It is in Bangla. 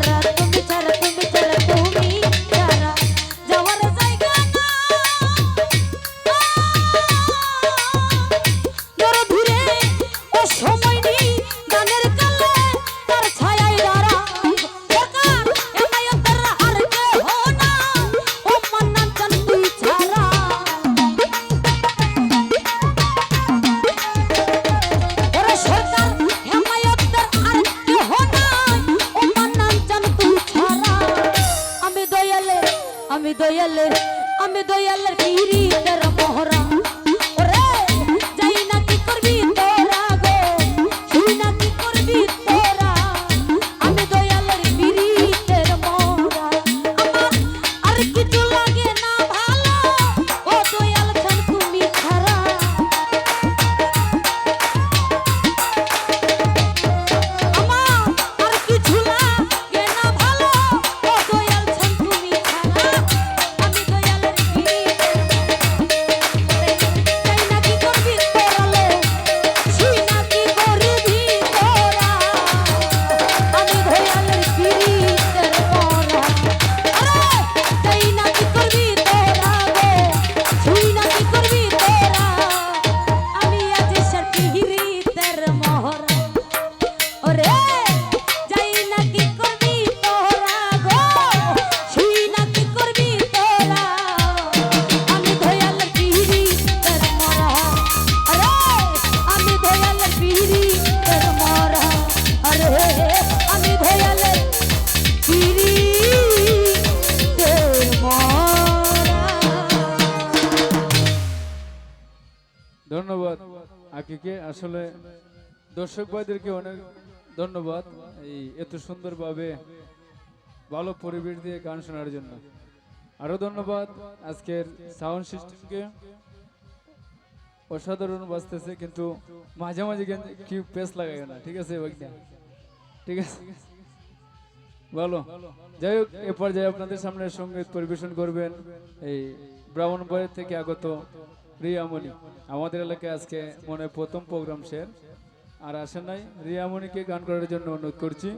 rato আমি দয়ালের আমি দয়ালের পিড়ি মোহরা ধন্যবাদ আকিকে। আসলে দর্শক ভাইদেরকে অনেক ধন্যবাদ এই এত সুন্দরভাবে ভালো পরিবেশ দিয়ে গান শোনার জন্য। আরও ধন্যবাদ আজকের সাউন্ড সিস্টেমকে অসাধারণ বাজতেছে, কিন্তু মাঝে মাঝে কি পেস লাগায় না, ঠিক আছে ঠিক আছে? ভালো। যাই হোক, এ পর্যায়ে আপনাদের সামনে সংগীত পরিবেশন করবেন এই ব্রাহ্মণ ব্রাহ্মণবাড়ি থেকে আগত রিয়ামণি। আমাদের এলাকায় আজকে মনে প্রথম প্রোগ্রাম শেয়ার আর আসেন নাই, রিয়ামণিকে গান করার জন্য অনুরোধ করছি।